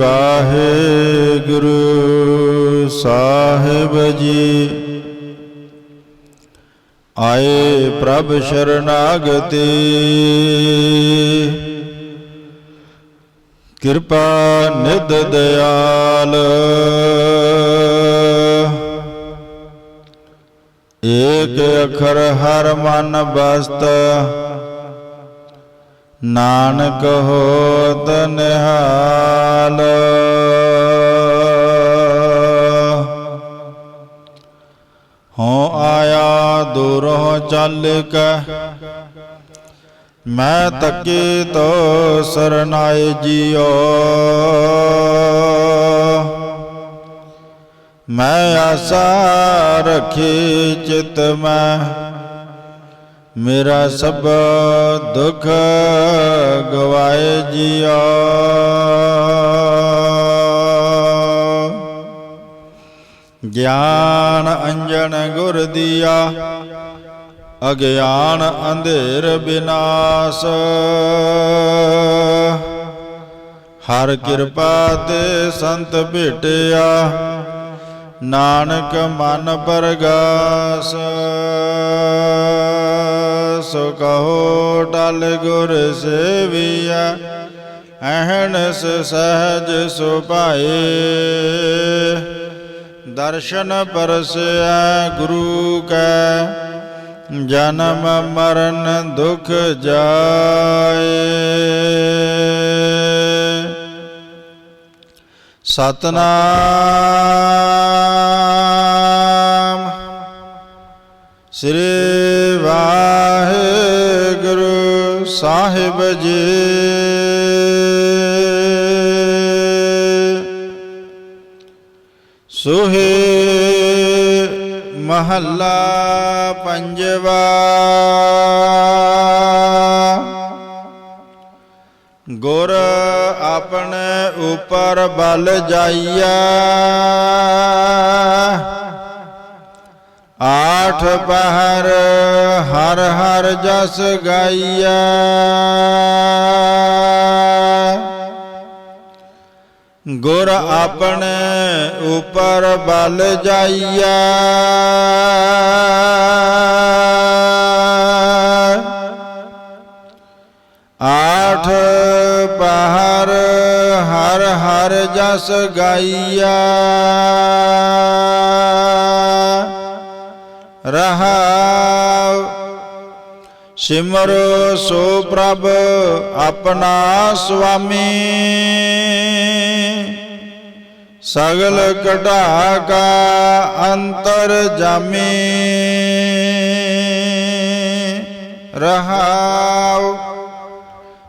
ਵਾਹਿਗੁਰੂ ਸਾਹਿਬ ਜੀ। ਆਏ ਪ੍ਰਭ ਸ਼ਰਨਾਗਤੀ। ਕਿਰਪਾ ਨਿਧ ਦਿਆਲ। ਏਕ ਅਖਰ ਹਰ ਮਨ ਬਸਤ। ਨਾਨਕ ਹੋਤ ਨਿਹਾਲ। ਹੋ ਆਇਆ ਦੂਰੋਂ ਚੱਲ ਕੇ। ਮੈਂ ਤੱਕੇ ਤੋ ਸਰਨਾਏ ਜੀਓ। ਮੈਂ ਆਸਾ ਰੱਖੀ ਚਿਤ ਮੈਂ। ਮੇਰਾ ਸਭ ਦੁੱਖ ਗਵਾਏ ਜੀਆ। ਗਿਆਨ ਅੰਜਨ ਗੁਰ ਦੀਆ, ਅਗਿਆਨ ਅੰਧੇਰ ਬਿਨਾਸ਼। ਹਰ ਕਿਰਪਾ ਤੇ ਸੰਤ ਭੇਟਿਆ, ਨਾਨਕ ਮਨ ਪਰਗਾਸ। ਸੋ ਕਹੋ ਟਲ ਗੁਰ ਸੇਵੀਆ ਅਹਨਸ ਸਹਜ ਸੁਭਾਏ। ਦਰਸ਼ਨ ਪਰਸੈ ਗੁਰੂ ਕੈ, ਜਨਮ ਮਰਨ ਦੁਖ ਜਾਏ। ਸਤਨਾਮ। ਸ੍ਰੀ ਸਾਹਿਬ ਜੀ। ਸੁਹੇ ਮਹੱਲਾ ਪੰਜਵਾ। ਗੁਰ ਆਪਣੇ ਉਪਰ ਬਲ ਜਾਈਆ। ਆਠ ਪਹਰ ਹਰ ਹਰ ਜਸ ਗਾਈਆ ਗੁਰ ਆਪਣੇ ਉਪਰ ਬਲ ਜਾਈਆ ਆਠ ਪਹਰ ਹਰ ਹਰ ਜਸ ਗਾਈਆ ਰਹਾਉ। ਸਿਮਰੋ ਸੋ ਪ੍ਰਭ ਆਪਣਾ ਸੁਆਮੀ। ਸਗਲ ਕਢਾ ਕਾ ਅੰਤਰ ਜਾਮੀ। ਰਹਾਉ।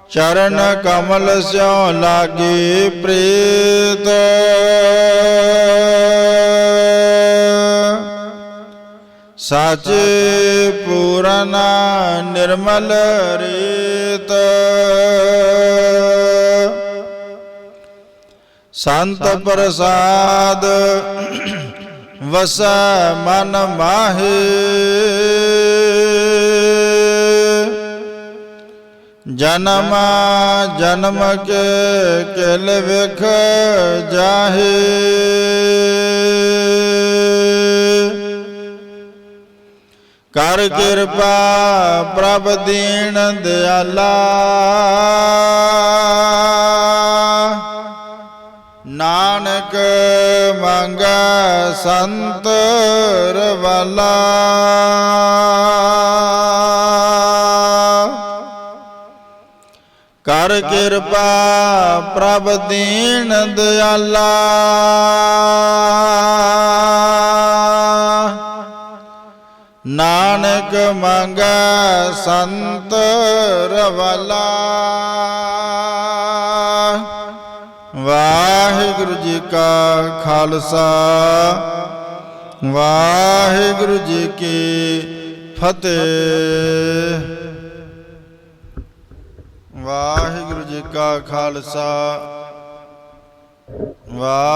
ਚਰਨ ਕਮਲ ਸਿਉ ਲਾਗੇ ਪ੍ਰੀਤ। ਸਾਚੇ ਪੂਰਨ ਨਿਰਮਲ ਰੀਤ। ਸੰਤ ਪ੍ਰਸਾਦ ਵਸੈ ਮਨ ਮਾਹੇ। ਜਨਮ ਜਨਮ ਕੇ ਕਿਲ ਵਿਖ ਜਾਹੇ। ਕਰ ਕਿਰਪਾ ਪ੍ਰਭ ਦੀਨ ਦਿਆਲਾ। ਨਾਨਕ ਮੰਗੈ ਸੰਤ ਰਵਾਲਾ। ਕਰ ਕਿਰਪਾ ਪ੍ਰਭ ਦੀਨ ਦਿਆਲਾ। ਨਾਨਕ ਮੰਗੈ ਸੰਤ ਰਵਾਲਾ। ਵਾਹਿਗੁਰੂ ਜੀ ਕਾ ਖਾਲਸਾ, ਵਾਹਿਗੁਰੂ ਜੀ ਕੀ ਫਤਿਹ। ਵਾਹਿਗੁਰੂ ਜੀ ਕਾ ਖਾਲਸਾ, ਵਾਹਿ